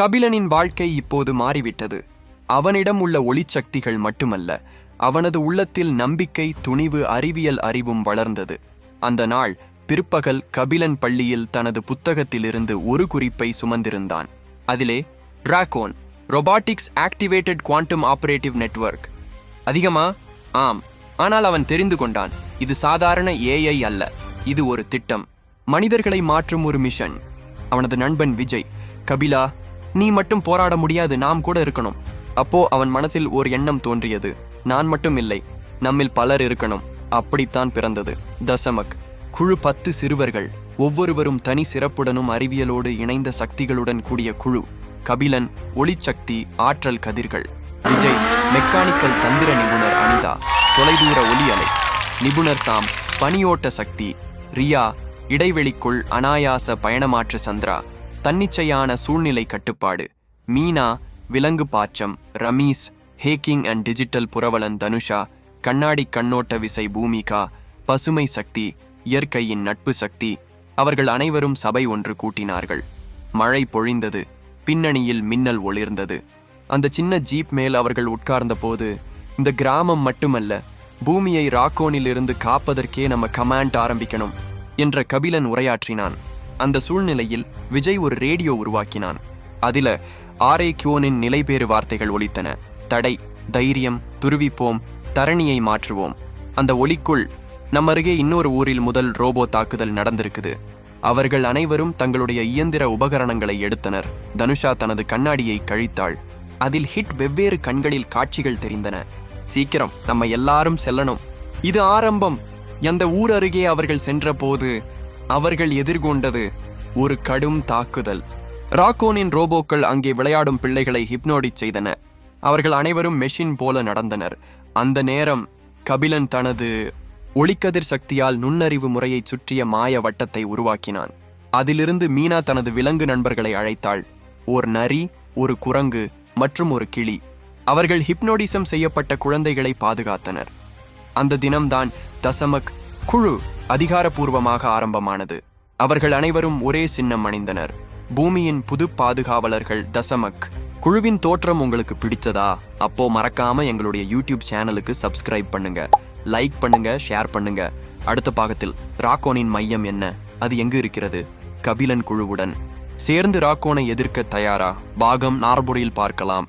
கபிலனின் வாழ்க்கை இப்போது மாறிவிட்டது. அவனிடம் உள்ள ஒளிச்சக்திகள் மட்டுமல்ல அவனது உள்ளத்தில் நம்பிக்கை துணிவு அறிவியல் அறிவும் வளர்ந்தது. அந்த நாள் பிற்பகல் கபிலன் பள்ளியில் தனது புத்தகத்திலிருந்து ஒரு குறிப்பை சுமந்திருந்தான். அதிலே dragon robotics activated quantum operative network அதிகமா? ஆம் ஆனால் அவன் தெரிந்து கொண்டான். இது சாதாரண ஏஐ அல்ல. இது ஒரு திட்டம். மனிதர்களை மாற்றும் ஒரு மிஷன். அவனது நண்பன் விஜய் கபிலா நீ மட்டும் போராட முடியாது நாம் கூட இருக்கணும். அப்போ அவன் மனசில் ஓர் எண்ணம் தோன்றியது. நான் மட்டும் இல்லை நம்மில் பலர் இருக்கணும். அப்படித்தான் பிறந்தது. தசமக். குழு பத்து சிறுவர்கள் ஒவ்வொருவரும் தனி சிறப்புடனும் அறிவியலோடு இணைந்த சக்திகளுடன் கூடிய குழு. கபிலன் ஒளிச்சக்தி ஆற்றல் கதிர்கள். விஜய் மெக்கானிக்கல் தந்திர நிபுணர் அனிதா. தொலைதூர ஒலி அலை நிபுணர் சாம் பனியோட்ட சக்தி. ரியா இடைவெளிக்குள் அனாயாச பயணமாற்று சந்திரா. தன்னிச்சையான சூழ்நிலை கட்டுப்பாடு. மீனா விலங்கு பாச்சம் ரமீஸ் ஹேக்கிங் அண்ட் டிஜிட்டல் புரவலன் தனுஷா கண்ணாடி கண்ணோட்ட விசை பூமிகா பசுமை சக்தி இயற்கையின் நட்பு சக்தி அவர்கள் அனைவரும் சபை ஒன்று கூட்டினார்கள். மழை பொழிந்தது பின்னணியில் மின்னல் ஒளிர்ந்தது. அந்த சின்ன ஜீப் மேல் அவர்கள் உட்கார்ந்தபோது இந்த கிராமம் மட்டுமல்ல பூமியை ராக்கோனிலிருந்து காப்பதற்கே நம்ம கமாண்ட் ஆரம்பிக்கணும் என்ற கபிலன் உரையாற்றினான். அந்த சூழ்நிலையில் விஜய் ஒரு ரேடியோ உருவாக்கினான். அதில ஆரே கியோனின் நிலைபேறு வார்த்தைகள் ஒலித்தன. தடை தைரியம் துருவிப்போம் தரணியை மாற்றுவோம். அந்த ஒலிக்குள் நம்ம அருகே இன்னொரு ஊரில் முதல் ரோபோ தாக்குதல் நடந்திருக்குது. அவர்கள் அனைவரும் தங்களுடைய இயந்திர உபகரணங்களை எடுத்தனர். தனுஷா தனது கண்ணாடியை கழித்தாள். அதில் ஹிட் வெவ்வேறு கண்களில் காட்சிகள் தெரிந்தன. சீக்கிரம் நம்ம எல்லாரும் செல்லணும். இது ஆரம்பம். எந்த ஊர் அருகே அவர்கள் சென்றபோது அவர்கள் எதிர்கொண்டது ஒரு கடும் தாக்குதல். ராக்கோனின் ரோபோக்கள் அங்கே விளையாடும் பிள்ளைகளை ஹிப்னோடி செய்தன. அவர்கள் அனைவரும் மெஷின் போல நடந்தனர். அந்த நேரம் கபிலன் தனது ஒளிக்கதிர் சக்தியால் நுண்ணறிவு முறையைச் சுற்றிய மாய வட்டத்தை உருவாக்கினான். அதிலிருந்து மீனா தனது விலங்கு நண்பர்களை அழைத்தாள். ஓர் நரி ஒரு குரங்கு மற்றும் ஒரு கிளி. அவர்கள் ஹிப்னோடிசம் செய்யப்பட்ட குழந்தைகளை பாதுகாத்தனர். அந்த தினம்தான் தசமக் குழு அதிகாரப்பூர்வமாக ஆரம்பமானது. அவர்கள் அனைவரும் ஒரே சின்னம் அணிந்தனர். பூமியின் புது பாதுகாவலர்கள் தசமக் குழுவின் தோற்றம் உங்களுக்கு பிடிச்சதா அப்போ மறக்காம எங்களுடைய யூடியூப் சேனலுக்கு சப்ஸ்கிரைப் பண்ணுங்க. லைக் பண்ணுங்க ஷேர் பண்ணுங்க. அடுத்த பாகத்தில் ராக்கோனின் மையம் என்ன? அது எங்கு இருக்கிறது? கபிலன் குழுவுடன். சேர்ந்து ராக்கோனை எதிர்க்க தயாரா? பாகம் நார்புடியில் பார்க்கலாம்.